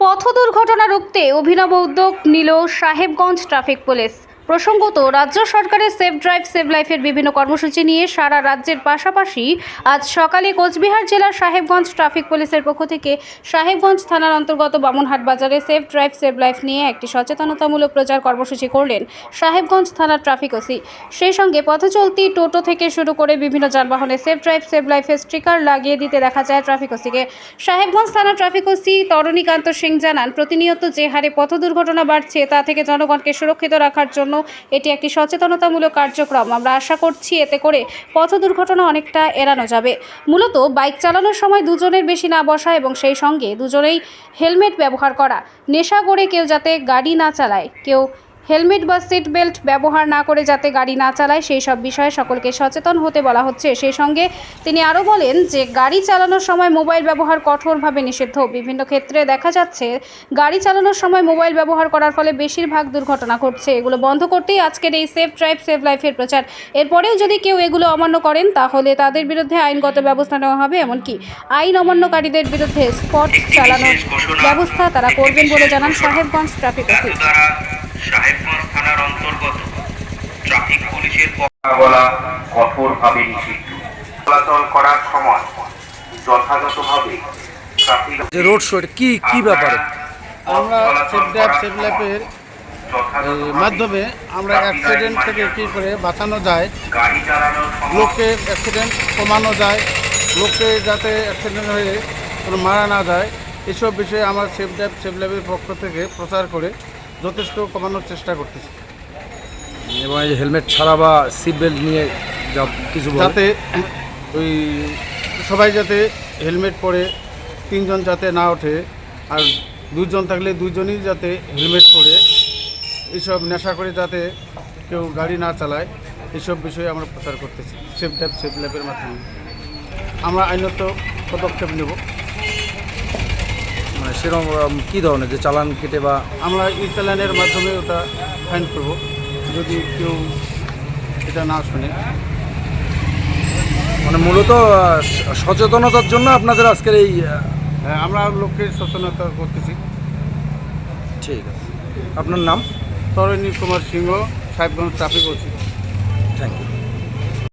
পথ দুর্ঘটনা রুখতে অভিনব উদ্যোগ নিল সাহেবগঞ্জ ট্রাফিক পুলিশ। প্রসঙ্গত, রাজ্য সরকারের সেফ ড্রাইভ সেভ লাইফের বিভিন্ন কর্মসূচি নিয়ে সারা রাজ্যের পাশাপাশি আজ সকালে কোচবিহার জেলার সাহেবগঞ্জ ট্রাফিক পুলিশের পক্ষ থেকে সাহেবগঞ্জ থানার অন্তর্গত বামনহাট বাজারে সেফ ড্রাইভ সেভ লাইফ নিয়ে একটি সচেতনতামূলক প্রচার কর্মসূচি করলেন সাহেবগঞ্জ থানার ট্রাফিক ওসি। সেই সঙ্গে পথচলতি টোটো থেকে শুরু করে বিভিন্ন যানবাহনে সেফ ড্রাইভ সেভ লাইফের স্টিকার লাগিয়ে দিতে দেখা যায় ট্রাফিক ওসিকে। সাহেবগঞ্জ থানার ট্রাফিক ওসি তরণীকান্ত সিং জানান, প্রতিনিয়ত যে হারে পথ দুর্ঘটনা বাড়ছে তা থেকে জনগণকে সুরক্ষিত রাখার জন্য এটি একটি সচেতনতামূলক কার্যক্রম। আমরা আশা করছি এতে করে পথ দুর্ঘটনা অনেকটা এড়ানো যাবে। মূলত বাইক চালানোর সময় দুজনের বেশি না বসা এবং সেই সঙ্গে দুজনেই হেলমেট ব্যবহার করা। নেশা করে কেউ যাতে গাড়ি না চালায়, কেউ হেলমেট বা সিট বেল্ট ব্যবহার না করে যাতে গাড়ি না চালায়, সেই সব বিষয়ে সকলকে সচেতন হতে বলা হচ্ছে। সেই সঙ্গে তিনি আরও বলেন যে, গাড়ি চালানোর সময় মোবাইল ব্যবহার কঠোরভাবে নিষিদ্ধ। বিভিন্ন ক্ষেত্রে দেখা যাচ্ছে, গাড়ি চালানোর সময় মোবাইল ব্যবহার করার ফলে বেশিরভাগ দুর্ঘটনা ঘটছে। এগুলো বন্ধ করতেই আজকের এই সেফ ড্রাইভ সেভ লাইফের প্রচার। এরপরেও যদি কেউ এগুলো অমান্য করেন, তাহলে তাদের বিরুদ্ধে আইনগত ব্যবস্থা নেওয়া হবে, এমনকি আইন অমান্যকারীদের বিরুদ্ধে স্পট চালানোর ব্যবস্থা তারা করবেন বলে জানান সাহেবগঞ্জ ট্রাফিক দ্বারা সাহেবগঞ্জ থানার অন্তর্গত ট্রাফিক পুলিশের কথা বলা কঠোরভাবে নিষিদ্ধ। চলাচল করার সময় যথাযথভাবে ট্রাফিক যে রোড শো কি কি ব্যাপারে? আমরা সেফ লাইফের মাধ্যমে আমরা অ্যাক্সিডেন্ট থেকে কী করে বাঁচানো যায় গাড়ি লোকের অ্যাক্সিডেন্ট কমানো যায় লোককে যাতে অ্যাক্সিডেন্ট হয়ে কোনো মারা না যায় এসব বিষয়ে আমরা সেফ ড্রাইভ সেফ পক্ষ থেকে প্রচার করে যথেষ্ট কমানোর চেষ্টা করতেছি। এবং এই হেলমেট ছাড়া বা সিট বেল্ট নিয়ে যা কিছু যাতে ওই সবাই যাতে হেলমেট পরে তিনজন যাতে না ওঠে আর দুজন থাকলে দুজনই যাতে হেলমেট পরে এইসব নেশা করে যাতে কেউ গাড়ি না চালায় এইসব বিষয়ে আমরা প্রচার করতেছি। সেফ ড্রাইভ সেফ ল্যাবের মাধ্যমে। আমরা আইনত পদক্ষেপ নেব। সেরকম কি ধরনের? যে চালান কেটে বা আমরা ই চালানের মাধ্যমে ওটা ফাইন করব। যদি কেউ এটা না শুনে। মানে মূলত সচেতনতার জন্য আপনাদের আজকের এই হ্যাঁ, আমরা লোককে সচেতনতা করতেছি। ঠিক আছে। আপনার নাম? Tarani Kumar Singha Sahebganj traffic OC. Thank you